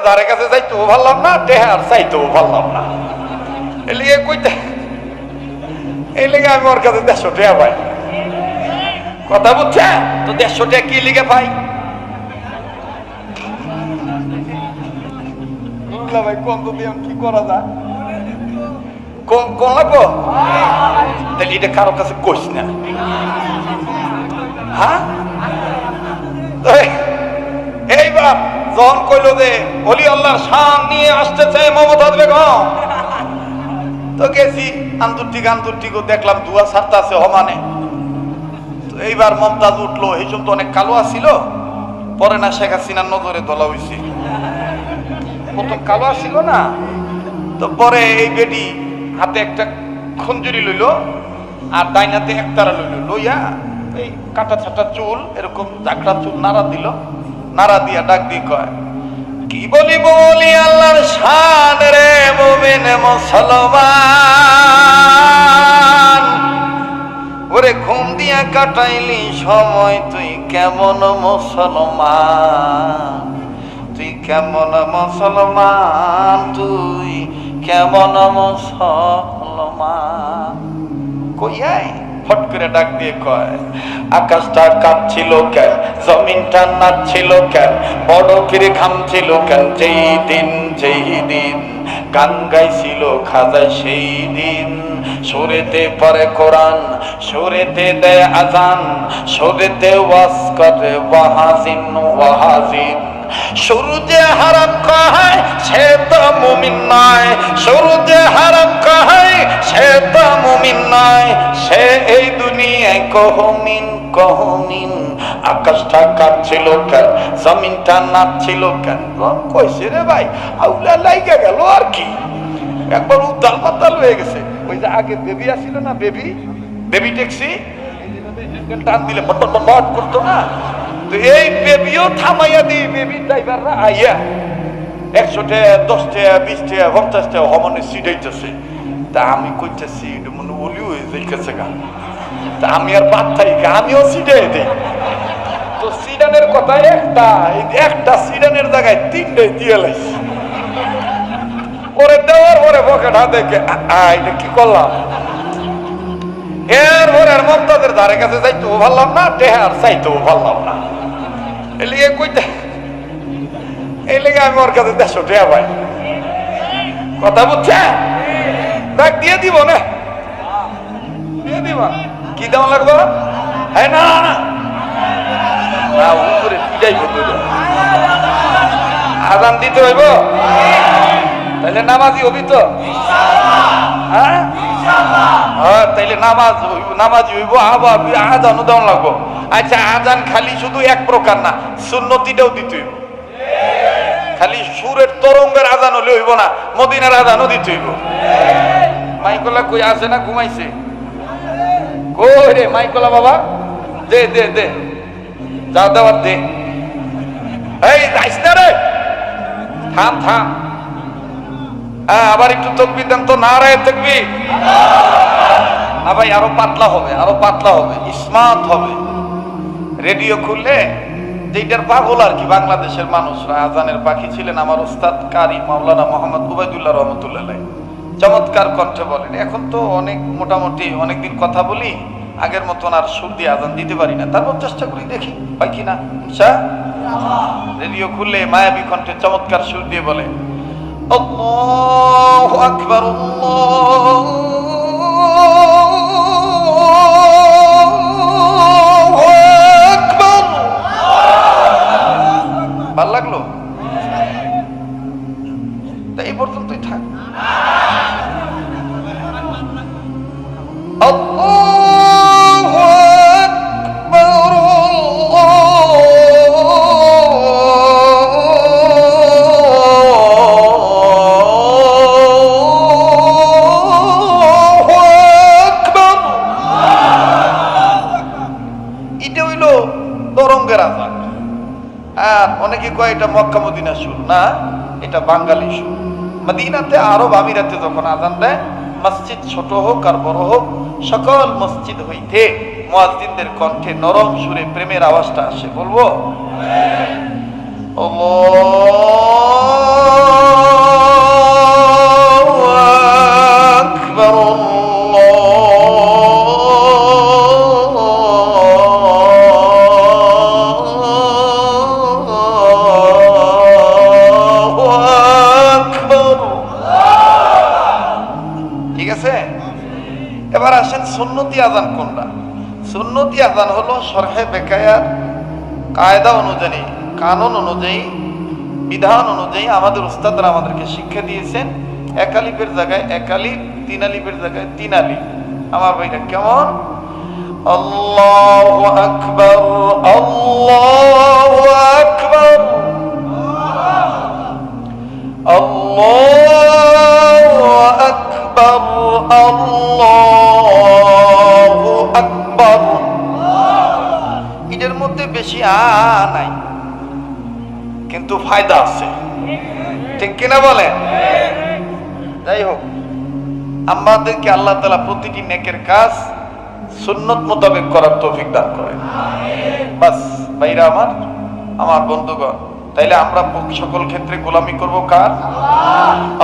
মমতাজের ধারে কাছে যাইতেও পারলাম না টেহার চাইতেও পারলাম না। এই লিগে কইতে এই লিগে আমি ওর কাছে দেড়শো টাকা পাই। কথা বুঝছে? তো দেড়শো টাকা কি লিগে পাই? হ্যাঁ? এইবার যখন কইল যে, অলি আল্লাহর শান নিয়ে আসতেছে মমতাজ বেগম। তো গেছি আন্তর্তিক আন্তর্তিক দেখলাম দুয়া সারতা আছে হমানে তো এইবার মমতাজ উঠল, এই জন্য তো অনেক কালো আসিল পরে না শেখ হাসিনার নজরে দলা হইছে। প্রথম কালো আসিল না। তো পরে এই বেডি হাতে একটা খঞ্জুরি লইল, আর ডাইন হাতে একতারা লইল। লইয়া এই কাটা ছাটা চুল, এরকম চাকড়া চুল নাড়া দিল। নাড়া দিয়া ডাক দিয়ে কয়, কি বলি বলি আল্লাহর শান রে মোমেন মুসলমান? ওরে ঘুম দিয়া কাটাইলি সময়, তুই কেমন মুসলমান? তুই কেমন মুসলমান? তুই কেমন মুসলমান? কইয়াই ফট করে ডাক দিয়ে কয়, আকাশটা কাঁপছিল কেন, জমিনটা নাচছিল কেন, বড় ফিরে ঘামছিল কেন, যেই দিন যেই দিন, গান গাইছিল খাজা সেই দিন। সুরেতে পরে কোরআন, সুরেতে দেয় আজান সুরেতে ওয়াজ করে ওয়াহাজিন ওয়াহাজিন। শুরু যে হারাম কাহায় সে তো মুমিন নয়। শুরু যে হারাম কাহায় সে তো মুমিন নয়। সে এই দুনিয়ায় কহমিন কহমিন। আকাশটা কাঁপছিল কেন, জমিনটা নাচছিল কেন? কইছে রে ভাই আউলা লাইগা গেল আর কি। একবার উদ্দাল পাতাল হয়ে গেছে। ওই যে আগে বেবি আসছিল না, বেবি? Baby taxi? টান দিলে বট বট করতো না। তো এই বেবিও থামাইয়া দিই বেবি ড্রাইভাররা আইয়া একশো টাকা দশ টাকা বিশ টাকা পঞ্চাশ টাকা তা আমি কইতেছি, এটা মনে বলি হয়ে গা। তা আমি আর বাদ থাকি আমিও সিটাই দিই তো সিডানের কথা একটা একটা সিডানের জায়গায় তিনটে দিয়ে লাইছি। ওরে দেওয়ার পরে পকেট হাতে এটা কি করলাম? এর পরে আর মমতাজের ধারে কাছে যাইতেও পারলাম না, টেহার চাইতেও পারলাম না। এই লিগে কইতে এই লিগে আমি ওর কাছে দেড়শো টেহা পাই। কথা বুঝছে? দেখ, দিয়ে দিব না। দিয়ে দিব। কি দাম লাগবে? হ্যাঁ না না না। উপরে আদান দিতে হইব? তাহলে নামাজি হবি তো? হ্যাঁ? হ্যাঁ তাইলে নামাজ নামাজি হইব আবার আজানও দেওয়া লাগবো। আচ্ছা আজান খালি শুধু এক প্রকার না, সুন্নতিটাও দিতে হইব। খালি সুরের তরঙ্গের আজান হলে হইব না, মদিনার আজানও দিতে হইব। মাইকলা কই আছে না ঘুমাইছে? কই রে মাইকলা বাবা? দে দে দে। যা দেওয়ার দে। এই যাইস না রে। থাম থাম। হ্যাঁ আবার একটু তকবি দেন তো না রে তকবি না ভাই, আরও পাতলা হবে, আরও পাতলা হবে স্মার্ট হবে। রেডিও খুললে যেটার পাগল আর কি, বাংলাদেশের মানুষরা, আজানের পাখি ছিলেন আমার উস্তাদ কারি মাওলানা মোহাম্মদ উবাইদুল্লাহ রহমতুল্লাহ। চমৎকার কণ্ঠে বলেন, এখন তো অনেক মোটামুটি অনেকদিন কথা বলি, আগের মতন আর সুর দিয়ে আজান দিতে পারি না। তারপর চেষ্টা করি দেখি, হয় কি না? ইনশা রেডিও খুললে মায়াবী কণ্ঠে চমৎকার সুর দিয়ে বলে الله أكبر الله তরঙ্গের আজান আর অনেকে কয় এটা মক্কা মদিনা সুর। না এটা বাঙালি সুর। মদিনাতে আরব আমিরাতে যখন আজান দেয় মসজিদ ছোট হোক আর বড় হোক সকল মসজিদ হইতে মুয়াজ্জিনদের কণ্ঠে নরম সুরে প্রেমের আওয়াজটা আসে। বলব? আল্লাহু! এবার আসেন সুন্নতি আজান কোনটা? সুন্নতি আজান হলো সরহে বেকায়ার কায়দা অনুযায়ী, কানুন অনুযায়ী, বিধান অনুযায়ী আমাদের উস্তাদরা আমাদেরকে শিক্ষা দিয়েছেন একালিপের জায়গায় একালিপ তিন আলিপের জায়গায় তিন আলিপ আমার ভাইটা কেমন? আল্লাহু আকবার আল্লাহু আকবার। আল্লাহু আকবার, আল্লাহু বেশি নাই। কিন্তু ফায়দা আছে। ঠিক কিনা বলেন? যাই হোক আমাদেরকে আল্লাহ তালা প্রতিটি নেকের কাজ সুন্নত মোতাবেক করার তৌফিক দান করেন। বাস, ভাইরা আমার আমার বন্ধুগণ, তাইলে আমরা সকল ক্ষেত্রে গোলামি করব কার?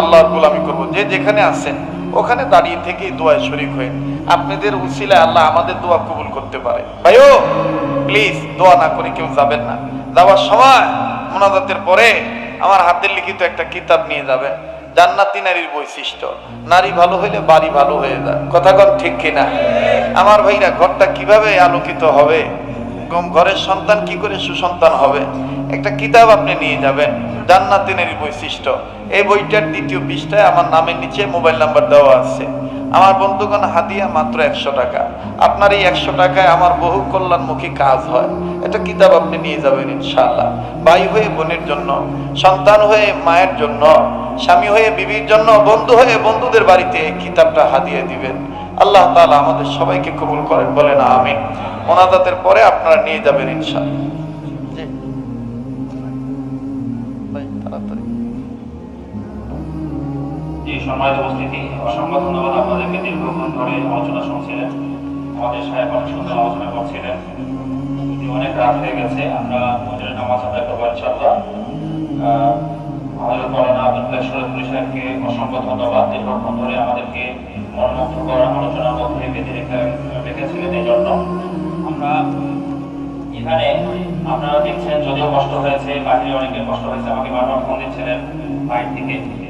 আল্লাহর গোলামি করব। যে যেখানে আছেন ওখানে দাঁড়িয়ে থেকেই দোয়ায় শরিক হয়ে। আপনাদের উসিলায় আল্লাহ আমাদের দোয়া কবুল করতে পারে। ভাইও প্লিজ দোয়া না করে কেউ যাবেন না। যাওয়ার সময় মোনাজাতের পরে আমার হাতের লিখিত একটা কিতাব নিয়ে যাবেন। জান্নাতি নারীর বৈশিষ্ট্য। নারী ভালো হইলে বাড়ি ভালো হয়ে যায়। কথা কন ঠিক কিনা? আমার ভাইরা, ঘরটা কীভাবে আলোকিত হবে? ঘরের সন্তান কি করে সুসন্তান হবে? একটা কিতাব আপনি নিয়ে যাবেন জান্নাতি নারীর বৈশিষ্ট্য। এই বইটার দ্বিতীয় পৃষ্ঠায় আমার নামের নিচে মোবাইল নাম্বার দেওয়া আছে। আমার বন্ধুগণ, হাদিয়া মাত্র একশো টাকা। আপনার এই একশো টাকায় আমার বহু কল্যাণমুখী কাজ হয়। একটা কিতাব আপনি নিয়ে যাবেন, ইনশাআল্লাহ। ভাই হয়ে, বোনের জন্য, সন্তান হয়ে, মায়ের জন্য, স্বামী হয়ে, বিবির জন্য, বন্ধু হয়ে, বন্ধুদের বাড়িতে কিতাবটা হাদিয়ে দিবেন। আল্লাহ তালা আমাদের সবাইকে কবুল করেন বলেন আমি মোনাজাতের পরে আপনারা নিয়ে যাবেন ইনশাআল্লাহ। জি। ভাই, তাড়াতাড়ি। জি সম্মানিত উপস্থিতি অসংখ্য ধন্যবাদ আপনাদেরকে দীর্ঘক্ষণ ধরে আলোচনা শুনছিলেন। আমাদের সাহেব অনেক সুন্দর আলোচনা করছিলেন। অনেক রাত হয়ে গেছে আমরা নামাজ আদায় করব ইনশাল্লাহ আমাদের মৌলানা ধন্যবাদ। ধরে আমাদেরকে বেঁধে এই জন্য। আমরা এখানে আপনারা দেখছেন, যদিও কষ্ট হয়েছে, বাহিরে অনেকের কষ্ট হয়েছে, আমাকে বারবার ফোন দিচ্ছিলেন, বাইরে থেকে।